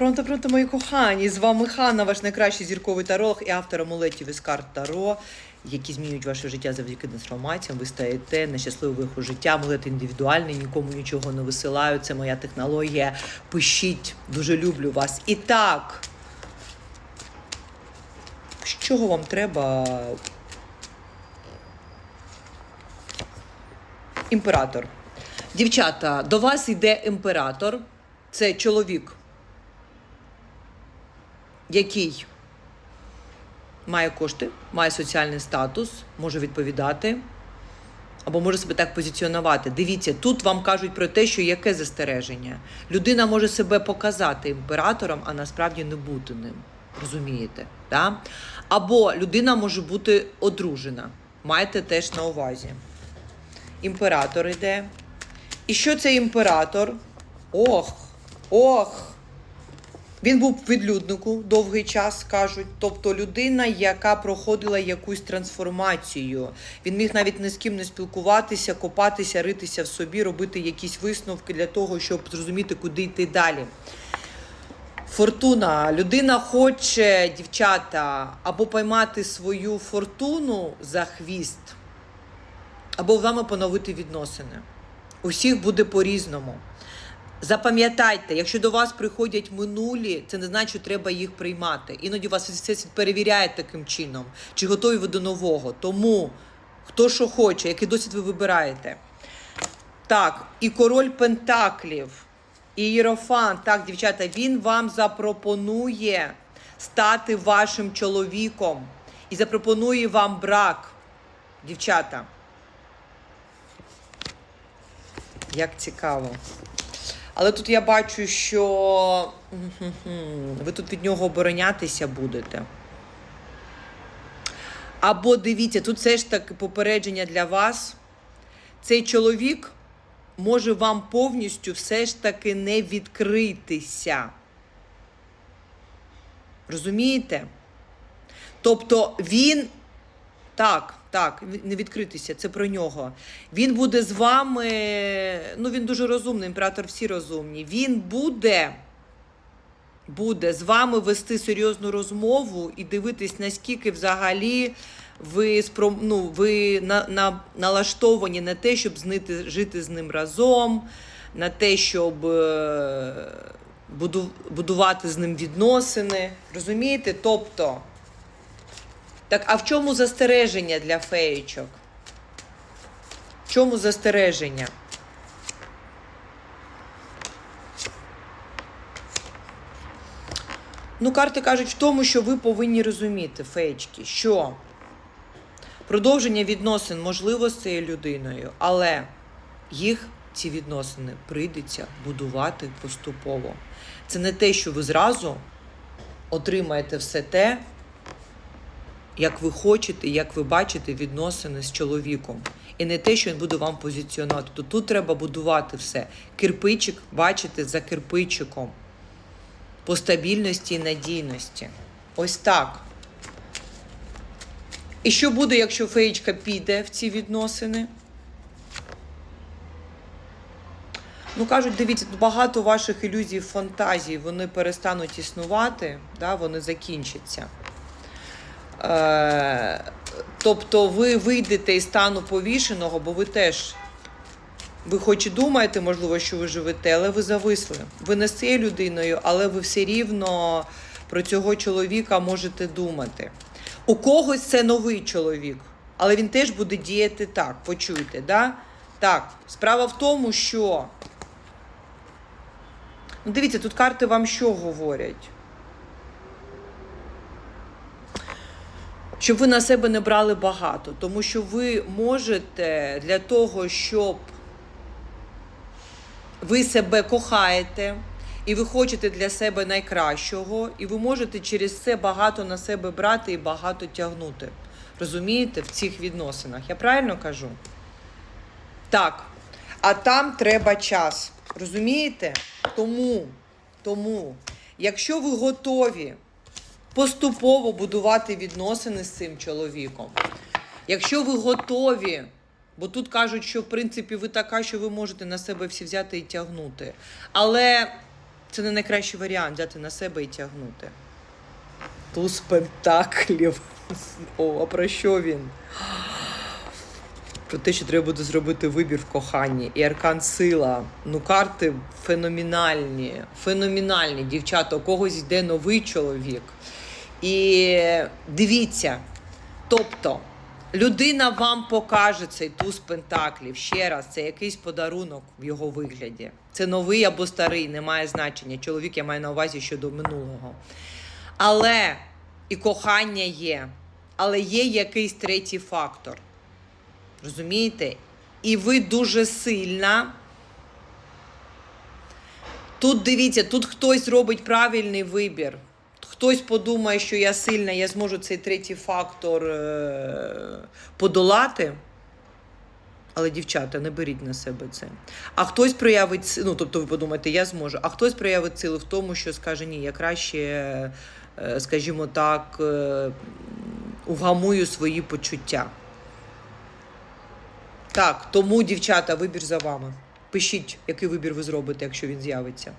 Пронто, пронто, мої кохані! З вами Ханна, ваш найкращий зірковий таролог і автор амулетів із карт Таро, які змінюють ваше життя завдяки трансформаціям. Ви стаєте на щасливий виход життя. Амулет індивідуальний, нікому нічого не висилаю. Це моя технологія. Пишіть, дуже люблю вас. І так, з чого вам треба? Імператор. Дівчата, до вас йде імператор. Це чоловік який має кошти, має соціальний статус, може відповідати, або може себе так позиціонувати. Дивіться, тут вам кажуть про те, що яке застереження. Людина може себе показати імператором, а насправді не бути ним. Розумієте? Да? Або людина може бути одружена. Майте теж на увазі. Імператор йде. І що це імператор? Ох, ох. Він був відлюднику довгий час, кажуть. Тобто людина, яка проходила якусь трансформацію. Він міг навіть ні з ким не спілкуватися, копатися, ритися в собі, робити якісь висновки для того, щоб зрозуміти, куди йти далі. Фортуна. Людина хоче, дівчата, або поймати свою фортуну за хвіст, або вами поновити відносини. У всіх буде по-різному. Запам'ятайте, якщо до вас приходять минулі, це не значить, що треба їх приймати. Іноді вас все перевіряє таким чином, чи готові ви до нового. Тому хто що хоче, який досвід ви вибираєте. Так, і король Пентаклів, і Єрофан, так, дівчата, він вам запропонує стати вашим чоловіком і запропонує вам брак, дівчата. Як цікаво. Але тут я бачу, що ви тут від нього оборонятися будете. Або дивіться, тут все ж таки попередження для вас. Цей чоловік може вам повністю все ж таки не відкритися. Розумієте? Тобто він так, так, не відкритися, це про нього. Він буде з вами. Ну, він дуже розумний, імператор всі розумні. Він буде, буде з вами вести серйозну розмову і дивитись, наскільки взагалі ви, спром... ну, ви на, на, налаштовані на те, щоб знити, жити з ним разом, на те, щоб е, буду, будувати з ним відносини. Розумієте? Тобто. Так, а в чому застереження для феєчок? В чому застереження? Ну, карти кажуть в тому, що ви повинні розуміти, феєчки, що продовження відносин можливо з цією людиною, але їх ці відносини прийдеться будувати поступово. Це не те, що ви зразу отримаєте все те, як ви хочете, як ви бачите відносини з чоловіком. І не те, що він буде вам позиціонувати. То тут треба будувати все. Кирпичик бачите за кирпичиком. По стабільності і надійності. Ось так. І що буде, якщо феєчка піде в ці відносини? Ну, кажуть, дивіться, багато ваших ілюзій, фантазій, вони перестануть існувати, да, вони закінчаться. Е, тобто ви вийдете із стану повішеного, бо ви теж, ви хоч і думаєте, можливо, що ви живете, але ви зависли. Ви не з цією людиною, але ви все рівно про цього чоловіка можете думати. У когось це новий чоловік, але він теж буде діяти так, почуйте, да? Так, справа в тому, що. Ну, дивіться, тут карти вам що говорять? Щоб ви на себе не брали багато, тому що ви можете для того, щоб ви себе кохаєте, і ви хочете для себе найкращого, і ви можете через це багато на себе брати і багато тягнути. Розумієте, в цих відносинах. Я правильно кажу? Так. А там треба час. Розумієте? Тому, тому, якщо ви готові поступово будувати відносини з цим чоловіком. Якщо ви готові, бо тут кажуть, що в принципі ви така, що ви можете на себе всі взяти і тягнути. Але Це не найкращий варіант взяти на себе і тягнути. Туз пентаклів. О, а про що він? Про те, що треба буде зробити вибір в коханні. І аркан сила. Ну, карти феноменальні. Феноменальні, дівчата. У когось йде новий чоловік. І дивіться. Тобто, людина вам покаже цей туз пентаклів. Ще раз, це якийсь подарунок в його вигляді. Це новий або старий, не має значення. Чоловік я маю на увазі щодо минулого. Але і кохання є. Але є якийсь третій фактор. Розумієте? І ви дуже сильна. Тут дивіться, тут хтось робить правильний вибір. Хтось подумає, що я сильна, я зможу цей третій фактор е- подолати. Але, дівчата, не беріть на себе це. А хтось проявить, ну тобто ви подумаєте, я зможу, а хтось проявить сили в тому, що скаже, ні, я краще, е, скажімо так, е, угамую свої почуття. Так, тому, дівчата, вибір за вами. Пишіть, який вибір ви зробите, якщо він з'явиться.